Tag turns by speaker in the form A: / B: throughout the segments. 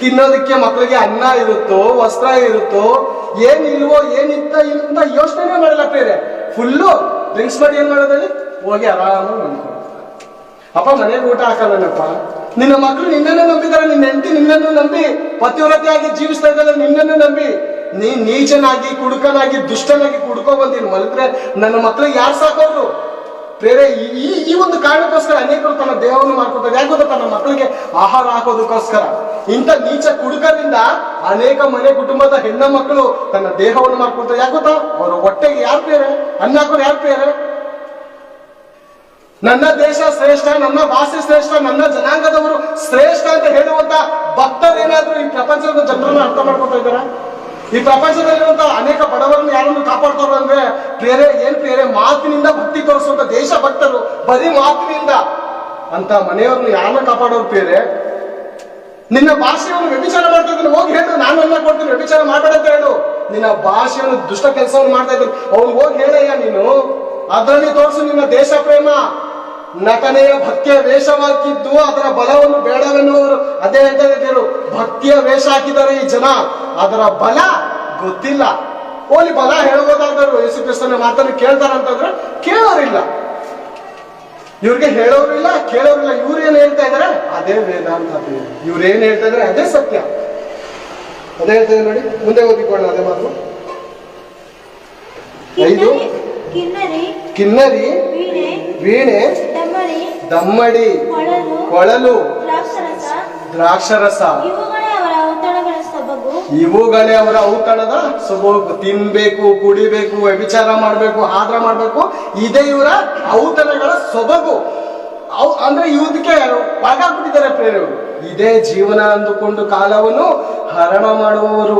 A: ತಿನ್ನೋದಕ್ಕೆ ಮಕ್ಕಳಿಗೆ ಅನ್ನ ಇರುತ್ತೋ, ವಸ್ತ್ರ ಇರುತ್ತೋ, ಏನಿಲ್ವೋ, ಏನಿತ್ತ ಇಂತ ಯೋಚನೆ ಮಾಡಲ್ಲ ಪೇರೆ ಫುಲ್ಲು ಡ್ರಿಂಕ್ಸ್ ಮಾಡಿ ಏನ್ ಮಾಡೋದಲ್ಲಿ ಹೋಗಿ ಮನ್ಕೊಂಡು ಅಪ್ಪ ಮನೆಗೆ ಊಟ ಹಾಕಲ್ಲನಪ್ಪ? ನಿನ್ನ ಮಕ್ಕಳು ನಿನ್ನನ್ನು ನಂಬಿದಾರೆ ನಿನ್ನ ಹೆಂಡತಿ ನಿನ್ನನ್ನು ನಂಬಿ, ಪತಿವ್ರತೆಯಾಗಿ ಜೀವಿಸ್ತಾ ಇದ್ದಾರೆ ನಿನ್ನನ್ನು ನಂಬಿ. ನೀ ನೀಚನಾಗಿ, ಕುಡುಕನಾಗಿ, ದುಷ್ಟನಾಗಿ ಕುಡ್ಕೊ ಬಂದಿನ ಮಲಿದ್ರೆ ನನ್ನ ಮಕ್ಕಳಿಗೆ ಯಾರು ಸಾಕೋರು ಬೇರೆ ಈ- ಈ ಒಂದು ಕಾರಣಕ್ಕೋಸ್ಕರ ಅನೇಕರು ತನ್ನ ದೇಹವನ್ನು ಮಾಡ್ಕೊತಾರೆ ಯಾಕೆ ಗೊತ್ತಾ? ತನ್ನ ಮಕ್ಕಳಿಗೆ ಆಹಾರ ಹಾಕೋದಕ್ಕೋಸ್ಕರ. ಇಂಥ ನೀಚ ಕುಡುಕರಿಂದ ಅನೇಕ ಮನೆ ಕುಟುಂಬದ ಹೆಣ್ಣು ಮಕ್ಕಳು ತನ್ನ ದೇಹವನ್ನು ಮಾಡ್ಕೊಳ್ತಾರೆ ಯಾಕೆ ಗೊತ್ತಾ? ಅವರ ಹೊಟ್ಟೆಗೆ ಯಾರು ಬೇರೆ ಅನ್ನ ಹಾಕೋರು ಯಾರು ಬೇರೆ ನನ್ನ ದೇಶ ಶ್ರೇಷ್ಠ, ನನ್ನ ಭಾಷೆ ಶ್ರೇಷ್ಠ, ನನ್ನ ಜನಾಂಗದವರು ಶ್ರೇಷ್ಠ ಅಂತ ಹೇಳುವಂತ ಭಕ್ತರೇನಾದ್ರೂ ಈ ಪ್ರಪಂಚದ ಜನರನ್ನ ಅರ್ಥ ಮಾಡ್ಕೊತಾ ಇದ್ದಾರ? ಈ ಪ್ರಪಂಚದಲ್ಲಿರುವಂತ ಅನೇಕ ಬಡವರನ್ನು ಯಾರನ್ನು ಕಾಪಾಡ್ತಾರ ಅಂದ್ರೆ ಬೇರೆ ಏನ್ ಬೇರೆ ಮಾತಿನಿಂದ ಭಕ್ತಿ ತೋರಿಸುವಂತ ದೇಶ ಭಕ್ತರು ಬರೀ ಮಾತಿನಿಂದ. ಅಂತ ಮನೆಯವ್ರನ್ನ ಯಾರನ್ನ ಕಾಪಾಡೋರು ಬೇರೆ? ನಿನ್ನ ಭಾಷೆಯನ್ನು ವ್ಯಭಿಚಾರ ಮಾಡ್ತಾ ಇದ್ದೀನಿ ಹೋಗಿ ಹೇಳು, ನಾನು ಎಲ್ಲ ಕೊಡ್ತೀನಿ, ವ್ಯಭಿಚಾರ ಮಾಡಬೇಡ ಅಂತ ಹೇಳು. ನಿನ್ನ ಭಾಷೆಯನ್ನು ದುಷ್ಟ ಕೆಲಸವನ್ನು ಮಾಡ್ತಾ ಇದ್ರು. ಅವ್ನು ಹೋಗಿ ಹೇಳಯ್ಯ ನೀನು. ಅದರಲ್ಲಿ ತೋರಿಸು ನಿನ್ನ ದೇಶ ಪ್ರೇಮ. ನಟನೆಯ ಭಕ್ತಿಯ ವೇಷವಾಗಿದ್ದು ಅದರ ಬಲವನ್ನು ಬೇಡವೆನ್ನುವರು ಅದೇ ಅಂತ ಭಕ್ತಿಯ ವೇಷ ಹಾಕಿದ್ದಾರೆ ಈ ಜನ. ಅದರ ಬಲ ಗೊತ್ತಿಲ್ಲ. ಓಲಿ ಬಲ ಹೇಳಬಹುದಾದ್ರು ಯೇಸು ಕ್ರಿಸ್ತನ ಮಾತನ್ನು ಕೇಳ್ತಾರಂತಂದ್ರೆ ಕೇಳೋರಿಲ್ಲ. ಇವ್ರಿಗೆ ಹೇಳೋರಿಲ್ಲ ಕೇಳೋರಿಲ್ಲ. ಇವ್ರು ಏನ್ ಹೇಳ್ತಾ ಇದಾರೆ? ಅದೇ ವೇದಾಂತ ಇವ್ರೇನ್ ಹೇಳ್ತಾ ಇದಾರೆ? ಅದೇ ಸತ್ಯ. ಅದೇ ಹೇಳ್ತಾ ಇದ್ದಾರೆ ನೋಡಿ. ಮುಂದೆ ಓದಿಕೊಳ್ಳೋಣ ಅದೇ ಮಾತು. ಐದು.
B: ಕಿನ್ನರಿ ವೀಣೆ ದಮ್ಮಡಿ ಕೊಳಲು ದ್ರಾಕ್ಷರಸ ಇವುಗಳೇ ಅವರ
A: ಔತಣದ ಸೊಬಗು. ತಿನ್ಬೇಕು ಕುಡಿಬೇಕು ವ್ಯಭಿಚಾರ ಮಾಡ್ಬೇಕು ಆದ್ರ ಮಾಡ್ಬೇಕು ಇದೇ ಇವರ ಔತಣಗಳ ಸೊಬಗು. ಅವ್ ಅಂದ್ರೆ ಇವದಕ್ಕೆ ಒಳಗಾಗ್ಬಿಟ್ಟಿದ್ದಾರೆ ಪ್ರೇರವರು ಇದೇ ಜೀವನ ಅಂದುಕೊಂಡು ಕಾಲವನ್ನು ಹರಣ ಮಾಡುವವರು.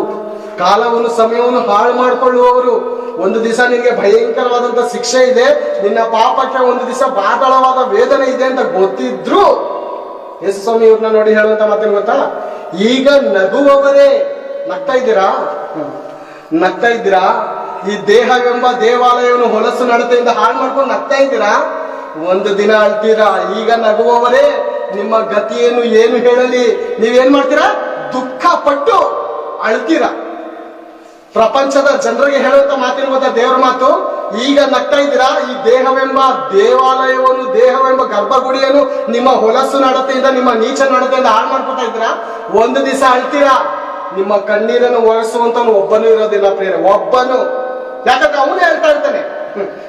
A: ಕಾಲವನ್ನು ಸಮಯವನ್ನು ಹಾಳು ಮಾಡಿಕೊಳ್ಳುವವರು. ಒಂದು ದಿವಸ ನಿನಗೆ ಭಯಂಕರವಾದಂತ ಶಿಕ್ಷೆ ಇದೆ. ನಿನ್ನ ಪಾಪಕ್ಕೆ ಒಂದು ದಿವಸ ಬಾದಳವಾದ ವೇದನೆ ಇದೆ ಅಂತ ಗೊತ್ತಿದ್ರು. ಯೇಸು ಸ್ವಾಮಿ ಇವ್ರನ್ನ ನೋಡಿ ಹೇಳುವಂತ ಮಾತೇನು ಗೊತ್ತಾ? ಈಗ ನಗುವವರೇ, ನಗ್ತಾ ಇದ್ದೀರಾ. ನಗ್ತಾ ಇದ್ದೀರಾ? ಈ ದೇಹವೆಂಬ ದೇವಾಲಯವನ್ನು ಹೊಲಸು ನಡತೆಯಿಂದ ಹಾಳು ಮಾಡ್ಕೊಂಡು ನಗ್ತಾ ಇದ್ದೀರಾ? ಒಂದು ದಿನ ಅಳ್ತೀರಾ ಈಗ ನಗುವವರೇ, ನಿಮ್ಮ ಗತಿಯನ್ನು ಏನು ಹೇಳಲಿ? ನೀವೇನ್ ಮಾಡ್ತೀರಾ? ದುಃಖ ಪಟ್ಟು ಅಳ್ತೀರಾ? ಪ್ರಪಂಚದ ಜನರಿಗೆ ಹೇಳುವಂತ ಮಾತಿರುವಂತ ದೇವರ ಮಾತು, ಈಗ ನಗ್ತಾ ಇದ್ದೀರಾ? ಈ ದೇಹವೆಂಬ ದೇವಾಲಯವನ್ನು, ದೇಹವೆಂಬ ಗರ್ಭಗುಡಿಯನ್ನು ನಿಮ್ಮ ಹೊಲಸು ನಡತೆಯಿಂದ, ನಿಮ್ಮ ನೀಚ ನಡತೆಯಿಂದ ಹಾಳು ಮಾಡ್ಕೊತಾ ಇದ್ದೀರಾ? ಒಂದು ದಿವಸ ಅಳ್ತೀರಾ? ನಿಮ್ಮ ಕಣ್ಣೀರನ್ನು ಒರೆಸುವಂತ ಒಬ್ಬನು ಇರೋದಿಲ್ಲ ಪ್ರೇರೆ ಒಬ್ಬನು. ಯಾಕಂದ್ರೆ ಅವನೇ ಹೇಳ್ತಾ ಇರ್ತಾನೆ.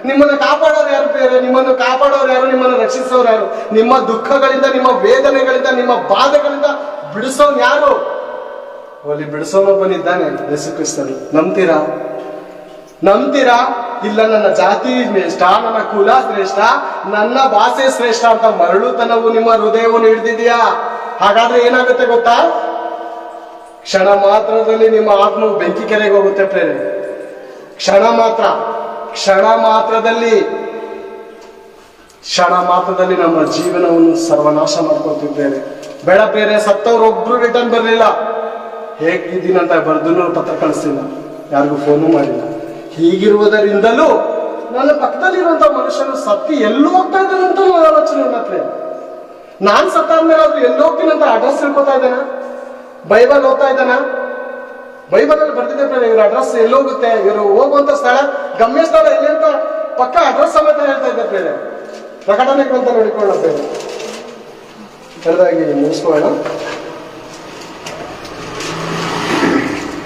A: ನಿಮ್ಮನ್ನು ಕಾಪಾಡೋರು ಯಾರು ಬೇರೆ ನಿಮ್ಮನ್ನು ಕಾಪಾಡೋರು ಯಾರು? ನಿಮ್ಮನ್ನು ರಕ್ಷಿಸೋರು ಯಾರು? ನಿಮ್ಮ ದುಃಖಗಳಿಂದ, ನಿಮ್ಮ ವೇದನೆಗಳಿಂದ, ನಿಮ್ಮ ಬಾಧೆಗಳಿಂದ ಬಿಡಿಸೋನ್ ಯಾರು? ಅಲ್ಲಿ ಬಿಡಿಸೋನೊಬ್ಬನಿದ್ದಾನೆ ಯೇಸು ಕ್ರಿಸ್ತನು ನಂಬ್ತೀರಾ? ನಂಬ್ತೀರಾ? ಇಲ್ಲ, ನನ್ನ ಜಾತಿ ಶ್ರೇಷ್ಠ, ನನ್ನ ಕುಲ ಶ್ರೇಷ್ಠ, ನನ್ನ ಭಾಷೆ ಶ್ರೇಷ್ಠ ಅಂತ ಮರಳುತನವು ನಿಮ್ಮ ಹೃದಯವನ್ನು ಹಿಡಿದಿದೆಯಾ? ಹಾಗಾದ್ರೆ ಏನಾಗುತ್ತೆ ಗೊತ್ತಾ? ಕ್ಷಣ ಮಾತ್ರದಲ್ಲಿ ನಿಮ್ಮ ಆತ್ಮವು ಬೆಂಕಿ ಕೆರೆಗೆ ಹೋಗುತ್ತೆ ಪ್ರೇರಣೆ ಕ್ಷಣ ಮಾತ್ರ, ಕ್ಷಣ ಮಾತ್ರದಲ್ಲಿ ಕ್ಷಣ ಮಾತ್ರದಲ್ಲಿ ನಮ್ಮ ಜೀವನವನ್ನು ಸರ್ವನಾಶ ಮಾಡ್ಕೊತಿದ್ದೇವೆ ಬೇಡ ಬೇರೆ ಸತ್ತವ್ರು ಒಬ್ರು ರಿಟರ್ನ್ ಬರಲಿಲ್ಲ. ಹೇಗಿದ್ದೀನಂತ ಬರ್ದು ಪತ್ರ ಕಳಿಸ್ತಿಲ್ಲ. ಯಾರಿಗೂ ಫೋನು ಮಾಡಿಲ್ಲ. ಹೀಗಿರುವುದರಿಂದಲೂ ನನ್ನ ಪಕ್ಕದಲ್ಲಿರುವಂಥ ಮನುಷ್ಯನು ಸತ್ತಿ ಎಲ್ಲೂ ಹೋಗ್ತಾ ಇದ್ದಾನೆ ಅಂತ ಆಲೋಚನೆ ಮಾತ್ರ ನಾನು ಸತ್ತಾದಮೇಲೆ ಅವ್ರು ಎಲ್ಲಿ ಹೋಗ್ತೀನಿ ಅಂತ ಅಡ್ರೆಸ್ ತಿಳ್ಕೊತಾ ಇದ್ದಾನ? ಬೈಬಲ್ ಓದ್ತಾ ಇದ್ದಾನ? ಬೈಬಲ್ ಅಲ್ಲಿ ಬರ್ತಿದೆ ಪ್ರೇರೆ ಇವ್ರ ಅಡ್ರೆಸ್ ಎಲ್ಲೋಗುತ್ತೆ ಇವರು ಹೋಗುವಂತ ಸ್ಥಳ ಗಮ್ಯ ಸ್ಥಳ ಎಲ್ಲಿ ಅಂತ ಪಕ್ಕ ಅಡ್ರೆಸ್ ಸಮೇತ ಹೇಳ್ತಾ ಇದ್ದೆ ಬೇರೆ ಪ್ರಕಟಣೆ ಗ್ರಂಥ ನೋಡಿಕೊಳ್ಳೋದು ಕರೆದಾಗಿ ಮುಗಿಸ್ಕೊಳ್ಳೋಣ.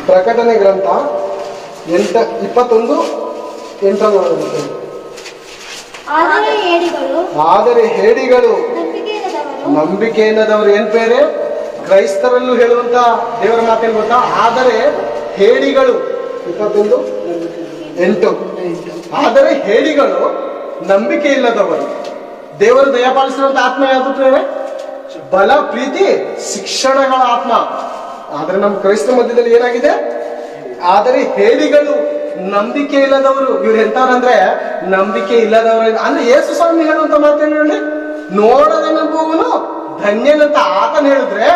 A: ಪ್ರಕಟಣೆ ಗ್ರಂಥ ಎಂಟ ಇಪ್ಪತ್ತೊಂದು ಎಂಟರಲ್ಲಿ
B: ಆದರೆ
A: ಹೇಡಿಗಳು ನಂಬಿಕೆ ಇಲ್ಲದವರು ಏನ್ ಬೇರೆ ಕ್ರೈಸ್ತರಲ್ಲೂ ಹೇಳುವಂತ ದೇವರ ಮಾತೇನು ಗೊತ್ತಾ? ಆದರೆ ಹೇಡಿಗಳು ಇಪ್ಪತ್ತೊಂದು ಎಂಟು. ಆದರೆ ಹೇಡಿಗಳು ನಂಬಿಕೆ ಇಲ್ಲದವರು ದೇವರು ದಯಪಾಲಿಸಿರುವಂತ ಆತ್ಮ ಯಾವುದು ಪ್ರೇರೆ ಬಲ ಪ್ರೀತಿ ಶಿಕ್ಷಣಗಳ ಆತ್ಮ. ಆದ್ರೆ ನಮ್ಮ ಕ್ರೈಸ್ತ ಮಧ್ಯದಲ್ಲಿ ಏನಾಗಿದೆ? ಆದರೆ ಹೇಳಿಗಳು ನಂಬಿಕೆ ಇಲ್ಲದವರು, ಇವ್ರು ಎಂತಾರಂದ್ರೆ ನಂಬಿಕೆ ಇಲ್ಲದವರು ಅಂದ್ರೆ ಯೇಸು ಸ್ವಾಮಿ ಹೇಳುವಂತ ಮಾತೇನು ಹೇಳಿ? ನೋಡದೆ ನಂಬುವನು ಧನ್ಯನಂತ ಆತನ ಹೇಳಿದ್ರೆ,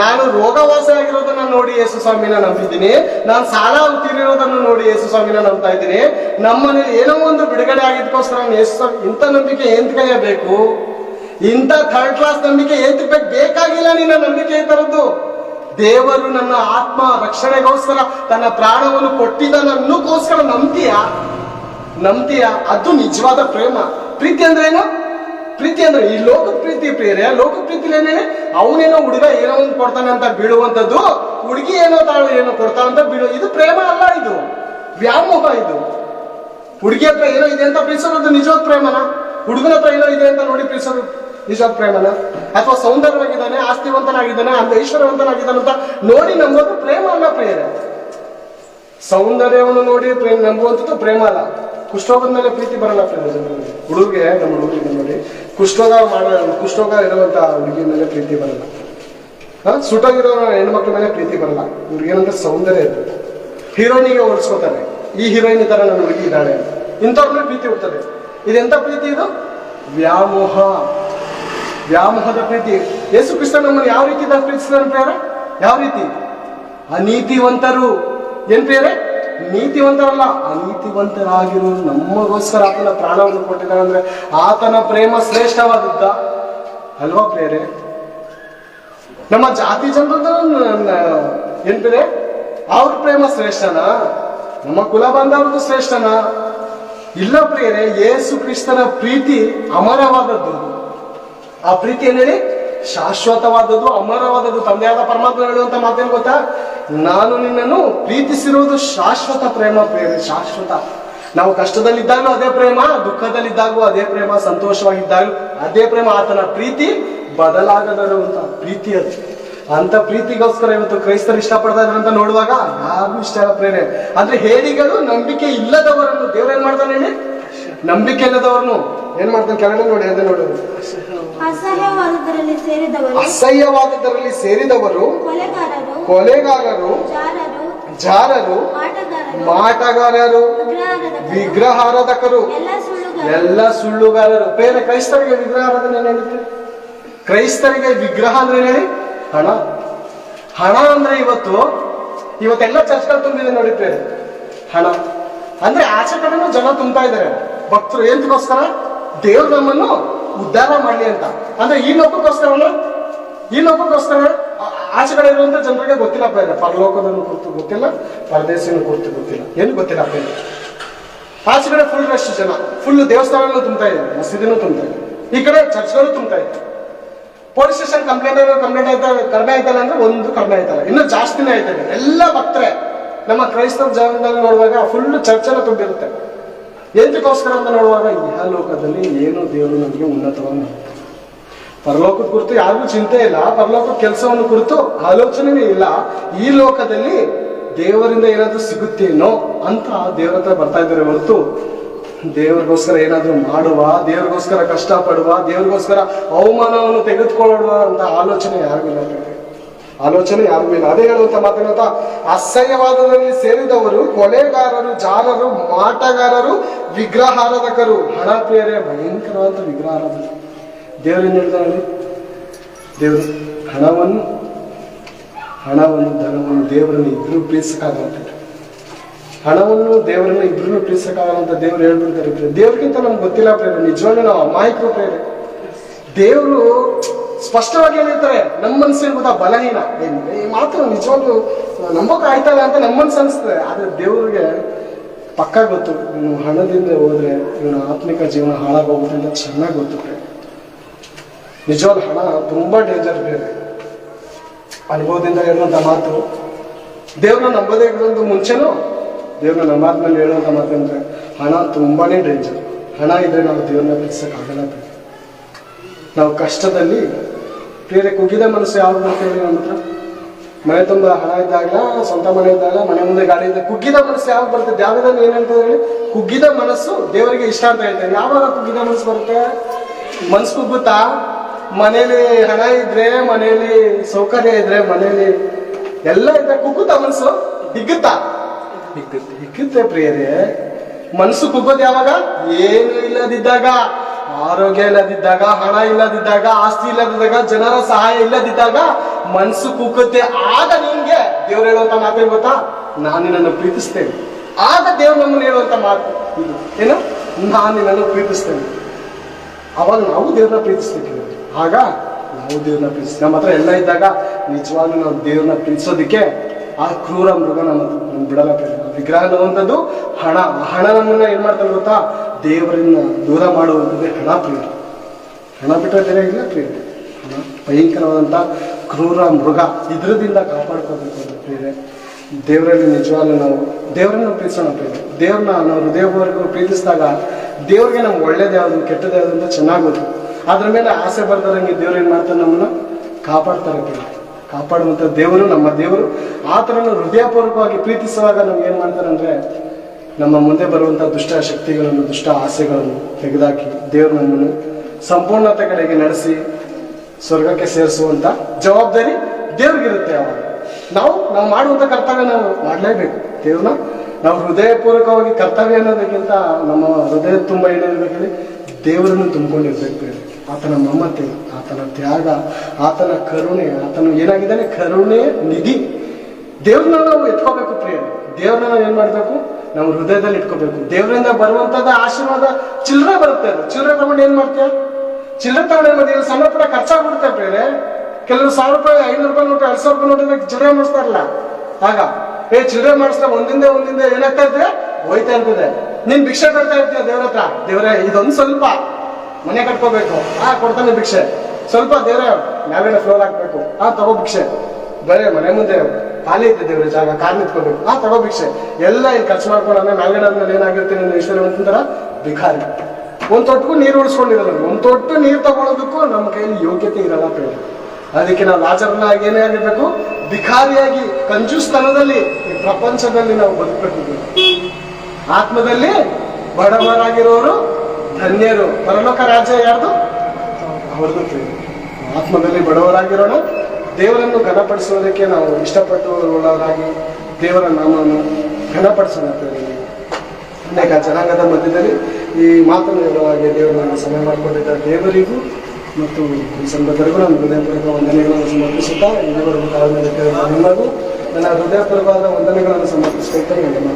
A: ನಾನು ರೋಗವಾಸ ಆಗಿರೋದನ್ನ ನೋಡಿ ಯೇಸು ಸ್ವಾಮಿನ ನಂಬಿದ್ದೀನಿ. ನಾನು ಸಾಲ ತೀರಿರೋದನ್ನ ನೋಡಿ ಯೇಸು ಸ್ವಾಮಿನ ನಂಬ್ತಾ ಇದ್ದೀನಿ. ನಮ್ಮನೇಲಿ ಏನೋ ಒಂದು ಬಿಡುಗಡೆ ಆಗಿದ್ದಕ್ಕೋಸ್ಕರ ನಾನು ಯೇಸು ಸ್ವಾಮಿ, ಇಂಥ ನಂಬಿಕೆ ಏನ್ ಬೇಕು? ಇಂಥ ಥರ್ಡ್ ಕ್ಲಾಸ್ ನಂಬಿಕೆ ಬೇಕು ಬೇಕಾಗಿಲ್ಲ ನಿನ್ನ ನಂಬಿಕೆ ಈ ತರದ್ದು? ದೇವರು ನನ್ನ ಆತ್ಮ ರಕ್ಷಣೆಗೋಸ್ಕರ ತನ್ನ ಪ್ರಾಣವನ್ನು ಕೊಟ್ಟಿದ್ದನನ್ನಕ್ಕೋಸ್ಕರ ನಂಬ್ತೀಯ? ನಂಬ್ತೀಯ? ಅದು ನಿಜವಾದ ಪ್ರೇಮ. ಪ್ರೀತಿ ಅಂದ್ರೆ ಏನು? ಪ್ರೀತಿ ಅಂದ್ರೆ ಈ ಲೋಕ ಪ್ರೀತಿ ಪ್ರಿಯರೇ ಲೋಕ ಪ್ರೀತಿ ಏನೇನೆ ಅವನೇನೋ ಹುಡುಗ ಏನೋ ಒಂದು ಕೊಡ್ತಾನೆ ಅಂತ ಬೀಳುವಂಥದ್ದು, ಹುಡುಗಿ ಏನೋ ತಾಳು ಏನೋ ಕೊಡ್ತಾನಂತ ಬೀಳು. ಇದು ಪ್ರೇಮ ಅಲ್ಲ ಇದು. ವ್ಯಾಮೋಹ ಇದು. ಹುಡುಗಿ ಹತ್ರ ಏನೋ ಇದೆ ಅಂತ ಪ್ರೀತಿಸೋದು ನಿಜವಾದ ಪ್ರೇಮನ? ಹುಡುಗನ ಹತ್ರ ಏನೋ ಇದೆ ಅಂತ ನೋಡಿ ಪ್ರೀತಿಸೋದು. ನಿಜವಾದ ಪ್ರೇಮನ ಅಥವಾ ಸೌಂದರ್ಯವಾಗಿದ್ದಾನೆ, ಆಸ್ತಿವಂತನಾಗಿದ್ದಾನೆ ಅಂತ ಐಶ್ವರ್ಯವಂತನಾಗಿದ್ದಾನೆ ಅಂತ ನೋಡಿ ನಂಬೋದು ಪ್ರೇಮ ಅಲ್ಲ ಪ್ರಿಯರೇ. ಸೌಂದರ್ಯವನ್ನು ನೋಡಿ ಪ್ರೇಮ, ನಂಬುವಂಥದ್ದು ಪ್ರೇಮ ಅಲ್ಲ. ಕುಷ್ಠರೋಗದ ಮೇಲೆ ಪ್ರೀತಿ ಬರಲ್ಲ ಪ್ರೇಮ ಹುಡುಗರಿಗೆ ನಮ್ಮ ಹುಡುಗಿ ನೋಡಿ, ಕುಷ್ಠರೋಗ ಮಾಡ, ಕುಷ್ಠರೋಗ ಇರುವಂತ ಹುಡುಗಿ ಮೇಲೆ ಪ್ರೀತಿ ಬರಲ್ಲ. ಸುಟಾಗಿರೋ ಹೆಣ್ಮಕ್ಳ ಮೇಲೆ ಪ್ರೀತಿ ಬರಲ್ಲ. ಇವ್ರಿಗೇನಂದ್ರೆ ಸೌಂದರ್ಯ ಇರ್ತದೆ ಹೀರೋಯಿನಿಗೆ ಹೋಲಿಸ್ಕೋತಾರೆ ಈ ಹೀರೋಯಿನ್ ತರ ನನ್ನ ಹುಡುಗಿ ಇದ್ದಾಳೆ. ಇಂಥವ್ರ ಮೇಲೆ ಪ್ರೀತಿ ಹುಡ್ತದೆ ಇದೆಂತ ಪ್ರೀತಿ ಇದು? ವ್ಯಾಮೋಹ. ವ್ಯಾಮೋಹದ ಪ್ರೀತಿ? ಯೇಸು ಕೃಷ್ಣ ನಮ್ಮನ್ನು ಯಾವ ರೀತಿ ಪ್ರೀತಿಸಿದ ಪ್ರೇರ ಯಾವ ರೀತಿ? ಅನೀತಿವಂತರು. ಏನ್ ಪ್ರೇರೆ ನೀತಿವಂತರಲ್ಲ ಅನೀತಿವಂತರಾಗಿರೋ ನಮಗೋಸ್ಕರ ಆತನ ಪ್ರಾಣವನ್ನು ಕೊಟ್ಟಿದ್ದಾನೆ ಅಂದ್ರೆ ಆತನ ಪ್ರೇಮ ಶ್ರೇಷ್ಠವಾದದ್ದ. ಅಲ್ವಾ ಪ್ರೇರೆ ನಮ್ಮ ಜಾತಿ ಜನರದ್ದು ಏನ್ ಅವ್ರ ಪ್ರೇಮ ಶ್ರೇಷ್ಠನಾ? ನಮ್ಮ ಕುಲ ಬಂದವ್ರದ್ದು ಶ್ರೇಷ್ಠನಾ? ಇಲ್ಲ ಪ್ರಿಯರೇ, ಯೇಸು ಕ್ರಿಸ್ತನ ಪ್ರೀತಿ ಅಮರವಾದದ್ದು. ಆ ಪ್ರೀತಿ ಏನೇಳಿ ಶಾಶ್ವತವಾದದ್ದು, ಅಮರವಾದದ್ದು ತಂದೆಯಾದ ಪರಮಾತ್ಮ ಹೇಳುವಂತ ಮಾತೇನು ಗೊತ್ತಾ? ನಾನು ನಿನ್ನನ್ನು ಪ್ರೀತಿಸಿರುವುದು ಶಾಶ್ವತ ಪ್ರೇಮ ಪ್ರೇಮ ಶಾಶ್ವತ. ನಾವು ಕಷ್ಟದಲ್ಲಿದ್ದಾಗಲೂ ಅದೇ ಪ್ರೇಮ, ದುಃಖದಲ್ಲಿದ್ದಾಗಲೂ ಅದೇ ಪ್ರೇಮ, ಸಂತೋಷವಾಗಿದ್ದಾಗಲೂ ಅದೇ ಪ್ರೇಮ. ಆತನ ಪ್ರೀತಿ ಬದಲಾಗದಿರುವಂತ ಪ್ರೀತಿ ಅದು. ಅಂತ ಪ್ರೀತಿಗೋಸ್ಕರ ಇವತ್ತು ಕ್ರೈಸ್ತರು ಇಷ್ಟಪಡ್ತಾ ಅಂತ ನೋಡುವಾಗ ಯಾರು ಇಷ್ಟ ಇಲ್ಲ ಅಂದ್ರೆ ಹೇಳಿಗಳು ನಂಬಿಕೆ ಇಲ್ಲದವರನ್ನು ದೇವ್ರ ಏನ್ ಮಾಡ್ತಾನೆ ಹೇಳಿ? ನಂಬಿಕೆ ಇಲ್ಲದವರನ್ನು ಏನ್ ಮಾಡ್ತಾನೆ ಕೆಳಗಡೆ ನೋಡಿ ಅದೇ ನೋಡಿ.
B: ಅಸಹ್ಯವಾದದರಲ್ಲಿ ಸೇರಿದವರು ಕೊಲೆಗಾರರು ಜಾರರು
A: ಮಾಟಗಾರರು
B: ವಿಗ್ರಹಾರಾಧಕರು ಎಲ್ಲ ಸುಳ್ಳುಗಾರರು.
A: ಬೇರೆ ಕ್ರೈಸ್ತರಿಗೆ ವಿಗ್ರಹ ಆರಾಧನೆ ಕ್ರೈಸ್ತರಿಗೆ ವಿಗ್ರಹ ಅಂದ್ರೆ ಹೇಳಿ? ಹಣ. ಹಣ ಅಂದ್ರೆ ಇವತ್ತು ಇವತ್ತೆಲ್ಲ ಚರ್ಚ್ಗಳು ತುಂಬಿದೆ ನೋಡಿ ಪ್ರೇರೆ ಹಣ. ಅಂದ್ರೆ ಆಚೆ ಕಡೆನೂ ಜನ ತುಂಬ್ತಾ ಇದ್ದಾರೆ. ಭಕ್ತರು ಎಂತಕ್ಕೋಸ್ಕರ ದೇವ್ರು ನಮ್ಮನ್ನು ಉದ್ಧಾರ ಮಾಡಲಿ ಅಂತ. ಅಂದ್ರೆ ಈ ಲೋಕಕ್ಕೋಸ್ಕರನ ಈ ಲೋಕಕ್ಕೋಸ್ಕರ ಆಚೆಗಡೆ ಇರುವಂತ ಜನರಿಗೆ ಗೊತ್ತಿಲ್ಲ ಬೇರೆ ಪರಲೋಕದನ್ನು ಕುರಿತು ಗೊತ್ತಿಲ್ಲ ಪರದೇಶನ ಕುರಿತು ಗೊತ್ತಿಲ್ಲ. ಏನು ಗೊತ್ತಿಲ್ಲ ಬೇರೆ ಆಚೆ ಕಡೆ ಫುಲ್ ರಶ್ ಜನ. ಫುಲ್ ದೇವಸ್ಥಾನಗಳು ತುಂಬ್ತಾ ಇದೆ ಮಸೀದಿನೂ ತುಂಬ್ತಾ ಇದೆ ಈ ಕಡೆ ಚರ್ಚ್ಗಳು ತುಂಬ್ತಾ ಇದೆ ಪೊಲೀಸ್ ಸ್ಟೇಷನ್ ಕಂಪ್ಲೇಂಟ್ ಕಂಪ್ಲೇಂಟ್ ಆಯ್ತಾ, ಕಡಿಮೆ ಆಯ್ತಲ್ಲ ಅಂದ್ರೆ ಒಂದು ಕಡಿಮೆ ಆಯ್ತಲ್ಲ. ಇನ್ನೂ ಜಾಸ್ತಿನೇ ಆಯ್ತದೆ ಎಲ್ಲ ಭಕ್ತರೆ. ನಮ್ಮ ಕ್ರೈಸ್ತ ಜೀವನದಲ್ಲಿ ನೋಡುವಾಗ ಫುಲ್ ಚರ್ಚೆಲ್ಲ ತುಂಬಿರುತ್ತೆ. ಎಂತಕ್ಕೋಸ್ಕರ ಅಂತ ನೋಡುವಾಗ ಇಹ ಲೋಕದಲ್ಲಿ ಏನು ದೇವರು ನಮಗೆ ಉನ್ನತವನ್ನು ಪರಲೋಕದ ಕುರಿತು ಯಾರಿಗೂ ಚಿಂತೆ ಇಲ್ಲ. ಪರಲೋಕದ ಕೆಲಸವನ್ನು ಕುರಿತು ಆಲೋಚನೆನೇ ಇಲ್ಲ. ಈ ಲೋಕದಲ್ಲಿ ದೇವರಿಂದ ಏನಾದರೂ ಸಿಗುತ್ತೇನೋ ಅಂತ ದೇವರ ಹತ್ರ ಬರ್ತಾ ಇದ್ದಾರೆ ಹೊರತು ದೇವರಿಗೋಸ್ಕರ ಏನಾದರೂ ಮಾಡುವ, ದೇವರಿಗೋಸ್ಕರ ಕಷ್ಟಪಡುವ, ದೇವರಿಗೋಸ್ಕರ ಅವಮಾನವನ್ನು ತೆಗೆದುಕೊಳ್ಳುವ ಅಂತ ಆಲೋಚನೆ ಯಾರಿಗೂ ಇಲ್ಲ. ಆಲೋಚನೆ ಯಾರಿಗೂ ಇಲ್ಲ ಅದೇ ಹೇಳುವಂತ ಮಾತೇನಂತ ಅಸಹ್ಯವಾದದಲ್ಲಿ ಸೇರಿದವರು ಕೊಲೆಗಾರರು ಜಾರರು ಮಾಟಗಾರರು ವಿಗ್ರಹಾರಾಧಕರು ಹಣ ಪ್ರಿಯರೇ ಭಯಂಕರವಾದ ವಿಗ್ರಹಾರಾಧನೆ ದೇವರೇನು ಹೇಳ್ತಾನೆ ದೇವರು ಹಣವನ್ನು ಹಣವನ್ನು ಧನವನ್ನು ದೇವರನ್ನು ಇಬ್ರು ಪ್ರೀತಿಸಕ್ಕಾಗಲ್ಲ ಹಣವನ್ನು ದೇವರನ್ನು ಇಬ್ರು ಪ್ರೀತಿಸಕ್ಕಾಗಲ್ಲ ಅಂತ ದೇವ್ರು ಹೇಳ್ಬಿಡ್ತಾರೆ ಪ್ರಿಯ. ದೇವ್ರಿಗಿಂತ ನಮ್ಗೆ ಗೊತ್ತಿಲ್ಲ ಪ್ರೇರೆ ನಿಜವಾಗ್ಲೂ ನಾವು ಅಮಾಯಕರು ಪ್ರೇರೆ ದೇವರು ಸ್ಪಷ್ಟವಾಗಿ ಹೇಳಿರ್ತಾರೆ ನಮ್ಮ ಮನಸ್ಸಿನ ಕೂಡ ಬಲಹೀನ. ಈ ಮಾತು ನಿಜವಾಗ್ಲೂ ನಂಬಕ್ ಆಯ್ತಲ್ಲ ಅಂತ ನಮ್ಮ ಮನ್ಸು ಅನಿಸ್ತದೆ ಆದ್ರೆ ದೇವ್ರಿಗೆ ಪಕ್ಕ ಗೊತ್ತು. ಇವನು ಹಣದಿಂದ ಹೋದ್ರೆ ಇವನ ಆತ್ಮಿಕ ಜೀವನ ಹಾಳಾಗೋಗುತ್ತೆ ಅಂತ ಚೆನ್ನಾಗಿ ಗೊತ್ತು ನಿಜವಾಗ್ಲೂ ಹಣ ತುಂಬಾ ಡೇಂಜರ್ ಬೇರೆ. ಅನುಭವದಿಂದ ಹೇಳುವಂತ ಮಾತು. ದೇವ್ರನ್ನ ನಂಬೋದೇ ಇರೋದು ಮುಂಚೆನೂ, ದೇವ್ರನ್ನ ನಂಬಾದ್ಮೇಲೆ ಹೇಳುವಂತ ಮಾತು ಅಂದ್ರೆ ಹಣ ತುಂಬಾನೇ ಡೇಂಜರ್ ಹಣ ಇದ್ರೆ ನಾವು ದೇವ್ರನ್ನ ಆಗಲ್ಲ ನಾವು ಕಷ್ಟದಲ್ಲಿ ಬೇರೆ ಕುಗ್ಗಿದ ಮನಸ್ಸು ಯಾವ್ದು ಅಂತ ಹೇಳಿ ನಮ್ಮ ಹತ್ರ. ಮನೆ ತುಂಬ ಹಣ ಇದ್ದಾಗ ಸ್ವಂತ ಮನೆ ಇದ್ದಾಗ ಮನೆ ಮುಂದೆ ಗಾಡಿ ಇದ್ದಾಗ ಕುಗ್ಗಿದ ಮನಸ್ಸು ಯಾವ್ದು ಬರ್ತದೆ ಯಾವ್ದಾದ್ರು ಏನ್ ಹೇಳಿ? ಕುಗ್ಗಿದ ಮನಸ್ಸು ದೇವರಿಗೆ ಇಷ್ಟ ಅಂತ ಹೇಳ್ತಾರೆ ಯಾವಾಗ ಕುಗ್ಗಿದ ಮನಸ್ಸು ಬರುತ್ತೆ? ಮನ್ಸು ಕುಗ್ಗುತ್ತಾ? ಮನೇಲಿ ಹಣ ಇದ್ರೆ ಮನೇಲಿ ಸೌಕರ್ಯ ಇದ್ರೆ ಮನೇಲಿ ಎಲ್ಲ ಇದ್ರೆ ಕುಗ್ಗುತ್ತಾ ಮನಸ್ಸು? ಹಿಗ್ಗುತ್ತಾ? ಹಿಗ್ಗುತ್ತೆ. ಹಿಗ್ಗುತ್ತೆ ಪ್ರಿಯರೇ. ಮನಸ್ಸು ಕುಗ್ಗೋದು ಯಾವಾಗ? ಏನು ಇಲ್ಲದಿದ್ದಾಗ. ಆರೋಗ್ಯ ಇಲ್ಲದಿದ್ದಾಗ, ಹಣ ಇಲ್ಲದಿದ್ದಾಗ, ಆಸ್ತಿ ಇಲ್ಲದಿದ್ದಾಗ, ಜನರ ಸಹಾಯ ಇಲ್ಲದಿದ್ದಾಗ ಮನಸ್ಸು ಕುಗ್ಗುತ್ತೆ. ಆಗ ನಿಮ್ಗೆ ದೇವ್ರು ಹೇಳುವಂತ ಮಾತೇ ಗೊತ್ತಾ? ನಾನು ನಿನ್ನನ್ನು ಪ್ರೀತಿಸ್ತೇನೆ. ಆಗ ದೇವ್ರು ನಮ್ಮನ್ನು ಹೇಳುವಂತ ಮಾತು ಇದು. ಏನು? ನಾನು ನಿನ್ನನ್ನು ಪ್ರೀತಿಸ್ತೇನೆ. ಅವಾಗ ನಾವು ದೇವ್ರನ್ನ ಪ್ರೀತಿಸ್ತೀವಿ ಆಗ ನಾವು ದೇವ್ರನ್ನ ಪ್ರೀತಿಸ್ ನಮ್ಮ ಹತ್ರ ಎಲ್ಲ ಇದ್ದಾಗ ನಿಜವಾಗ್ಲೂ ನಾವು ದೇವ್ರನ್ನ ಪ್ರೀತಿಸೋದಕ್ಕೆ ಆ ಕ್ರೂರ ಮೃಗ ನಮ್ಮ ಬಿಡಲ್ಲ. ವಿಗ್ರಹ ಅನ್ನುವಂಥದ್ದು ಹಣ. ಹಣ ನಮ್ಮನ್ನ ಏನ್ ಮಾಡ್ತಾರೆ ಗೊತ್ತಾ? ದೇವರನ್ನ ದೂರ ಮಾಡುವಂಥದ್ದೇ ಹಣ ಪ್ರಿಯ ಹಣ ಬಿಟ್ಟರೆ ಬೇರೆ ಇಲ್ಲ ಪ್ರಿಯ ಹಣ ಭಯಂಕರವಾದಂಥ ಕ್ರೂರ ಮೃಗ ಇದ್ರದಿಂದ ಕಾಪಾಡ್ಕೋಬೇಕು ಅಂತ ಪ್ರಿಯರೇ ದೇವರಲ್ಲಿ ನಿಜವಾಗ್ಲೂ ನಾವು ದೇವರನ್ನ ಪ್ರೀತಿಸೋಣ ಪ್ರಿಯ ದೇವ್ರನ್ನ ನಾವು ಹೃದಯವರೆಗೂ ಪ್ರೀತಿಸಿದಾಗ ದೇವ್ರಿಗೆ ನಮ್ಗೆ ಒಳ್ಳೇದು ಯಾವುದು ಕೆಟ್ಟದ್ದು ಯಾವುದು ಅಂತ ಚೆನ್ನಾಗಿ ಅದ್ರ ಮೇಲೆ ಆಸೆ ಬರ್ತಾರಂಗೆ ದೇವ್ರು ಏನು ಮಾಡ್ತಾರೆ ನಮ್ಮನ್ನ? ಕಾಪಾಡ್ತಾರೆ ಪ್ರಿಯ ಕಾಪಾಡುವಂಥ ದೇವರು, ನಮ್ಮ ದೇವರು. ಆತನನ್ನು ಹೃದಯಪೂರ್ವಕವಾಗಿ ಪ್ರೀತಿಸುವಾಗ ನಮ್ಗೆ ಏನು ಮಾಡ್ತಾರೆ ಅಂದರೆ ನಮ್ಮ ಮುಂದೆ ಬರುವಂಥ ದುಷ್ಟ ಶಕ್ತಿಗಳನ್ನು, ದುಷ್ಟ ಆಸೆಗಳನ್ನು ತೆಗೆದಾಕಿ ದೇವರು ನಮ್ಮನ್ನು ಸಂಪೂರ್ಣತೆ ಕಡೆಗೆ ನಡೆಸಿ ಸ್ವರ್ಗಕ್ಕೆ ಸೇರಿಸುವಂತ ಜವಾಬ್ದಾರಿ ದೇವ್ರಿಗಿರುತ್ತೆ ಅವಾಗ. ನಾವು ನಾವು ಮಾಡುವಂಥ ಕರ್ತವ್ಯ ನಾವು ಮಾಡಲೇಬೇಕು. ದೇವ್ರನ್ನ ನಾವು ಹೃದಯಪೂರ್ವಕವಾಗಿ ಕರ್ತವ್ಯ ಅನ್ನೋದಕ್ಕಿಂತ ನಮ್ಮ ಹೃದಯ ತುಂಬ ಏನಿರ್ಬೇಕು ಹೇಳಿ ದೇವರನ್ನು ತುಂಬಿಕೊಂಡಿರ್ಬೇಕು ಬೇರೆ ಆತನ ಮಮತೆ, ಆತನ ತ್ಯಾಗ, ಆತನ ಕರುಣೆ, ಆತನ ಏನಾಗಿದ್ದಾನೆ? ಕರುಣೆ, ನಿಧಿ. ದೇವ್ರನ್ನ ನಾವು ಎತ್ಕೋಬೇಕು ಪ್ರಿಯ ದೇವ್ರನ್ನ ನಾವು ಏನ್ ಮಾಡ್ಬೇಕು? ನಾವು ಹೃದಯದಲ್ಲಿ ಇಟ್ಕೋಬೇಕು. ದೇವರಿಂದ ಬರುವಂತದ ಆಶೀರ್ವಾದ ಚಿಲ್ಲರೆ ಬರುತ್ತೆ ಅದು. ಚಿಲ್ಲರೆ ತಗೊಂಡು ಏನ್ ಮಾಡ್ತೀಯ? ಚಿಲ್ಲರೆ ತಗೊಂಡು ಏನ್ ಮಾಡ್ತೀವಿ ಸಣ್ಣ ಪುಟ್ಟ ಖರ್ಚಾಗ್ಬಿಡುತ್ತೆ ಪ್ರಿಯರೇ. ಕೆಲವರು ಸಾವಿರ ರೂಪಾಯಿ, ಐನೂರು ರೂಪಾಯಿ ನೋಟು ಎರಡ್ ಸಾವಿರ ರೂಪಾಯಿ ನೋಟಿದ್ರೆ ಚಿಲ್ಲರೆ ಮಾಡಿಸ್ತಾರಲ್ಲ. ಆಗ, ಏ, ಚಿಲ್ಲರೆ ಮಾಡಿಸ್ತಾ ಒಂದಿಂದ ಒಂದಿಂದ ಏನಾಗ್ತಾ ಇದ್ರೆ ಹೋಯ್ತಾ ಇರ್ತದೆ. ನೀನ್ ಭಿಕ್ಷೆ ಕೊಡ್ತಾ ಇರ್ತೀಯ ದೇವ್ರ ಹತ್ರ? ದೇವ್ರೆ, ಇದೊಂದು ಸ್ವಲ್ಪ. ಮನೆ ಕಟ್ಕೋಬೇಕು. ಆ ಕೊಡ್ತಾನೆ ಭಿಕ್ಷೆ. ಸ್ವಲ್ಪ ದೇವ್ರೆ ಮ್ಯಾಲಿನ ಫ್ಲೋರ್ ಹಾಕ್ಬೇಕು. ಆ, ತಗೋ ಭಿಕ್ಷೆ. ಬರೇ ಮನೆ ಮುಂದೆ ಖಾಲಿ ಐತೆ ದೇವ್ರ ಜಾಗ, ಕಾರ್ ನಿಂತ್ಕೋಬೇಕು. ಆ, ತಗೋ ಭಿಕ್ಷೆ. ಎಲ್ಲ ಇಲ್ಲಿ ಖರ್ಚು ಮಾಡ್ಕೊಂಡು ಮ್ಯಾಲ್ಗಡೆ ಆದ್ಮೇಲೆ ಏನಾಗಿರ್ತೀನಿ ನೀವು ಈಶ್ವರ ಭಿಖಾರಿ ಒಂದ್ ತೊಟ್ಟು ನೀರು ಉಳಿಸ್ಕೊಂಡಿರಲ್ಲ ಒಂದ್ ತೊಟ್ಟು ನೀರು ತಗೊಳ್ಳೋದಕ್ಕೂ ನಮ್ಮ ಕೈಯಲ್ಲಿ ಯೋಗ್ಯತೆ ಇರಲ್ಲ ಪ್ರೇಮ ಅದಕ್ಕೆ ನಾವು ಲಾಜರ್ನ ಏನೇ ಆಗಿರ್ಬೇಕು ಭಿಖಾರಿಯಾಗಿ ಕಂಜೂಸ್ತನದಲ್ಲಿ ಈ ಪ್ರಪಂಚದಲ್ಲಿ ನಾವು ಬದುಕಬೇಕು. ಆತ್ಮದಲ್ಲಿ ಬಡವರಾಗಿರೋರು ಧನ್ಯರು. ಪರಲೋಕ ರಾಜ್ಯ ಯಾರ್ದು? ಅವ್ರದ್ದು ಆತ್ಮದಲ್ಲಿ ಬಡವರಾಗಿರೋಣ. ದೇವರನ್ನು ಘನಪಡಿಸೋದಕ್ಕೆ ನಾವು ಇಷ್ಟಪಟ್ಟುಳ್ಳವರಾಗಿ ದೇವರ ನಾಮವನ್ನು ಘನಪಡಿಸೋಣ ಅನೇಕ ಜನಾಂಗದ ಮಧ್ಯದಲ್ಲಿ ಈ ಮಾತನ್ನು ಹೇಳುವಾಗೆ ದೇವರು ನನ್ನ ಸಮಯ ಮಾಡಿಕೊಂಡಿದ್ದ ದೇವರಿಗೂ ಮತ್ತು ಈ ಸಂದರ್ಭದವರೆಗೂ ಹೃದಯಪೂರ್ವಕ ವಂದನೆಗಳನ್ನು ಸಮರ್ಪಿಸುತ್ತಾ ಇಲ್ಲಿವರೆಗೂ ಕಾಲದಲ್ಲಿ ನಿಮಗೂ ನನ್ನ ಹೃದಯಪೂರ್ವಕವಾದ ವಂದನೆಗಳನ್ನು ಸಮರ್ಪಿಸುತ್ತಾ ನನ್ನ